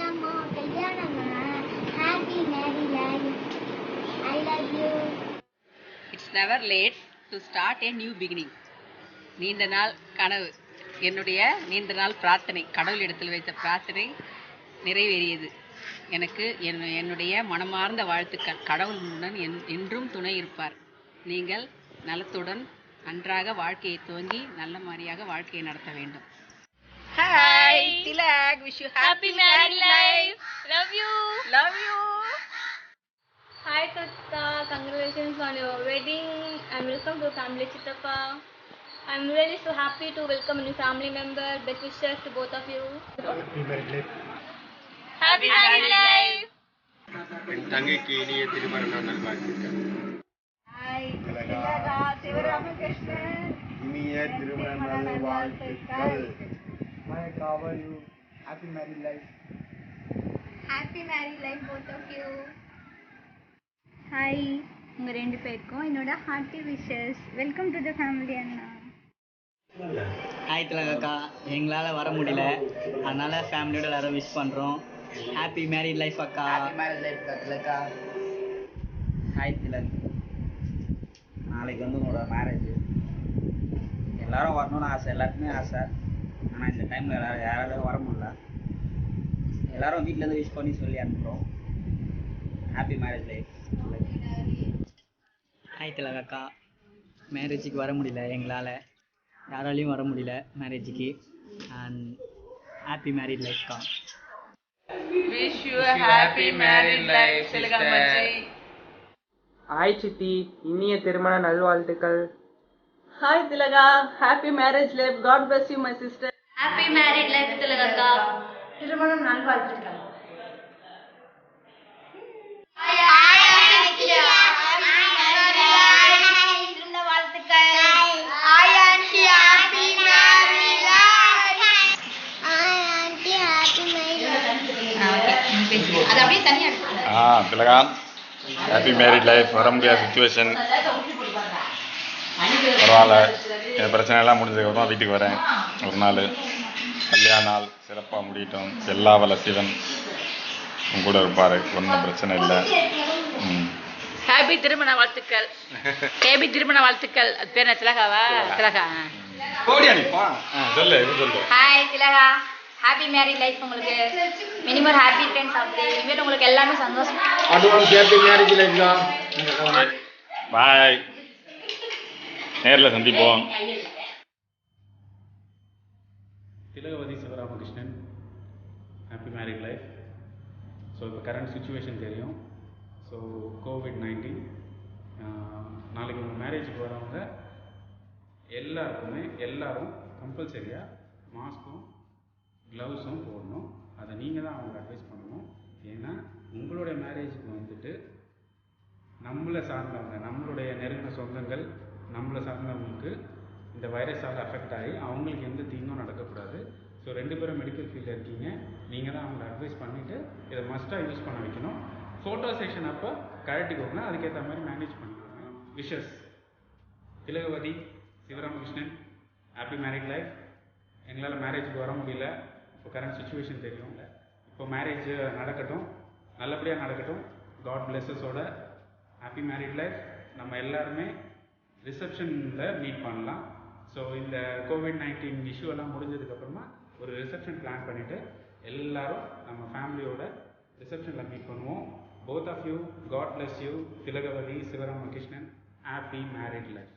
கல்யாணமா happy marry life I love you it's never late to start a new beginning நீண்ட நாள் கனவு. என்னுடைய நீண்ட நாள் பிரார்த்தனை கடவுளிடத்தில் வைத்த பிரார்த்தனை நிறைவேறியது. எனக்கு என் என்னுடைய மனமார்ந்த வாழ்த்துக்கள். கடவுளுடன் என் என்றும் துணை இருப்பார். நீங்கள் நலத்துடன் நன்றாக வாழ்க்கையை துவங்கி நல்ல மாதிரியாக வாழ்க்கையை நடத்த வேண்டும். Hi Tilak wish you happy married life Love you. Love you Hi Katka, congratulations on your wedding and welcome to family Chittappa. I'm really so happy to welcome a new family member. Best wishes to both of you. Happy married life. என் தங்கைக்கு இனிய திருமண நாள் நல்வாழ்த்துக்கள் இனிய திருமண நாள் வாழ்த்துக்கள் happy marry life both of you hi உங்கள் ரெண்டு பேருக்கும் என்னோட hearty wishes welcome to the family Anna hi திலகக்கா. எங்களால் வர முடியல. அதனால் ஃபேமிலியோட எல்லாரும் விஷ் பண்ணுறோம் ஹாப்பி மேரிட் லைஃப் அக்கா. Married life Thilaka hi Thilak. நாளைக்கு வந்து உங்களோட மேரேஜ் எல்லாரும் வரணும்னு ஆசை எல்லாருக்குமே ஆசை. ஆனால் இந்த டைமில் எல்லாரும் யாராலும் வர முடியல. எல்லாரும் வீட்டிலேருந்து விஷ் பண்ணி சொல்லி அனுப்புகிறோம் ஹாப்பி மேரேஜ் லைஃப் ஹாய் திலகக்கா. மேரேஜுக்கு வர முடியல எங்களால். யாராலையும் வர முடியல மேரேஜுக்கு and happy married லைஃப்க்கா wish you happy married life சிலகா மச்சி ஹாய் சித்தி இனிய திருமண நல்வாழ்த்துக்கள். Hi Thilaga happy marriage life god bless you my sister Happy married life, Tilagakka. திருமணம் நல்வாழ்த்துக்கள் ஆ திலகா ஹாப்பி மேரிட் லைஃப் வர முடியாத சுச்சுவேஷன் பரவாயில்ல. என் பிரச்சனை எல்லாம் முடிஞ்சதுக்கப்புறம் வீட்டுக்கு வரேன். ஒரு நாள். கல்யாண நாள் சிறப்பாக முடியட்டும். எல்லா வல்ல சிவன் உன் கூட இருப்பார். ஒன்றும் பிரச்சனை இல்லை. ம். ஹாப்பி திருமண வாழ்த்துக்கள். ஹாப்பி திருமண வாழ்த்துக்கள். அது பேர் என்ன திலகாவா? திலகா. சொல்லு சொல்லு? Hi Thilaka. Happy married life உங்களுக்கு. மினிமம் ஹாப்பி ஃப்ரெண்ட்ஸ் ஆஃப் இனிமேல் உங்களுக்கு எல்லாமே சந்தோஷம். அட்வான்ஸ் ஹாப்பி மேரேஜ் லைஃப் தான். பாய் நேரில் சந்திப்போம். Thilagavathi Sivaramakrishnan. Happy married life so இப்போ கரண்ட் சுச்சுவேஷன் தெரியும். ஸோ கோவிட் நைன்டீன் நாளைக்கு உங்கள் மேரேஜுக்கு வரவங்க எல்லாருக்குமே எல்லோரும் கம்பல்சரியாக மாஸ்க்கும் க்ளவுஸும் போடணும். அதை நீங்கள் தான் அவங்களுக்கு அட்வைஸ் பண்ணணும். ஏன்னா உங்களுடைய மேரேஜுக்கு வந்துட்டு நம்மளை சார்ந்தவங்க நம்மளுடைய நெருங்கின சொந்தங்கள் நம்மளை சார்ந்தவங்களுக்கு இந்த வைரஸால் அஃபெக்ட் ஆகி அவங்களுக்கு எந்த தீங்கும் நடக்கக்கூடாது. ஸோ ரெண்டு பேரும் மெடிக்கல் ஃபீல்டில் இருக்கீங்க. நீங்கள் தான் அவங்களை அட்வைஸ் பண்ணிவிட்டு இதை மஸ்ட்டாக யூஸ் பண்ண வைக்கணும். ஃபோட்டோ செஷன் அப்போ கழட்டிக்கோங்க அதுக்கேற்ற மாதிரி மேனேஜ் பண்ணிக்கோங்க. Wishes Thilagavathi Sivaramakrishnan happy married life எங்களால் மேரேஜுக்கு வர முடியல. இப்போ கரண்ட் சுச்சுவேஷன் தெரியும் இப்போ மேரேஜ் நடக்கட்டும். நல்லபடியாக நடக்கட்டும். காட் பிளெஸஸோட ஹாப்பி மேரிட் லைஃப் நம்ம எல்லாருமே ரிசப்ஷனில் மீட் பண்ணலாம். ஸோ இந்த கோவிட் நைன்டீன் இஷ்யூலாம் முடிஞ்சதுக்கப்புறமா ஒரு ரிசப்ஷன் பிளான் பண்ணிவிட்டு எல்லாரும் நம்ம ஃபேமிலியோட ரிசப்ஷனில் மீட் பண்ணுவோம். Both of you God bless you Thilagavathi Sivaramakrishnan happy married life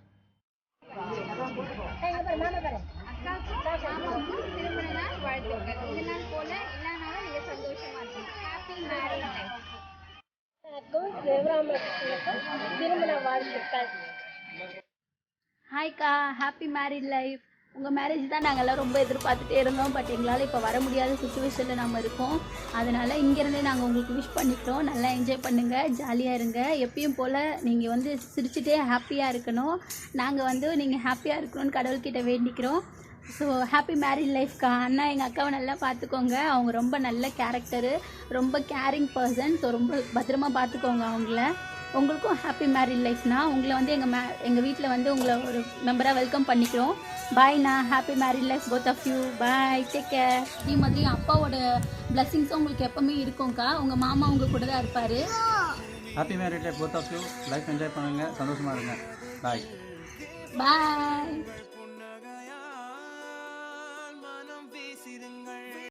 திருமண நாள் வாழ்த்துக்கள் இந்த நாள் போல எல்லா நாளும் நீங்க சந்தோஷமா இருக்கணும் ஹாப்பி மேரிட் லைஃப் ஹாய்க்கா ஹாப்பி மேரிட் லைஃப் உங்கள் மேரேஜ் தான் நாங்கள்லாம் ரொம்ப எதிர்பார்த்துட்டே இருந்தோம். பட் எங்களால் இப்போ வர முடியாத சுச்சுவேஷனில் நம்ம இருக்கோம். அதனால் இங்கேருந்தே நாங்கள் உங்களுக்கு விஷ் பண்ணிக்கிறோம். நல்லா என்ஜாய் பண்ணுங்கள் ஜாலியாக இருங்க. எப்பயும் போல் நீங்கள் வந்து சிரிச்சுட்டே ஹாப்பியாக இருக்கணும். நாங்கள் வந்து நீங்கள் ஹாப்பியாக இருக்கணும்னு கடவுள்கிட்ட வேண்டிக்கிறோம். ஸோ ஹாப்பி மேரிட் லைஃப்க்கா அண்ணா எங்கள் அக்காவை நல்லா பார்த்துக்கோங்க. அவங்க ரொம்ப நல்ல கேரக்டரு ரொம்ப கேரிங் பர்சன் ஸோ ரொம்ப பத்திரமா பார்த்துக்கோங்க அவங்கள. உங்களுக்கும் ஹாப்பி மேரிட் லைஃப்னா உங்களை வந்து எங்கள் மே எங்கள் வீட்டில் வந்து உங்களை ஒரு மெம்பராக வெல்கம் பண்ணிக்கிறோம். பாய்ண்ணா happy married life both of you bye take care இதே மாதிரி அப்பாவோட பிளஸ்ஸிங்ஸும் உங்களுக்கு எப்பவுமே இருக்கும்க்கா? உங்கள் மாமா உங்க கூட தான் இருப்பார். Happy married life both of you life enjoy பண்ணுங்கள் சந்தோஷமாக இருங்க. பாய் பாய்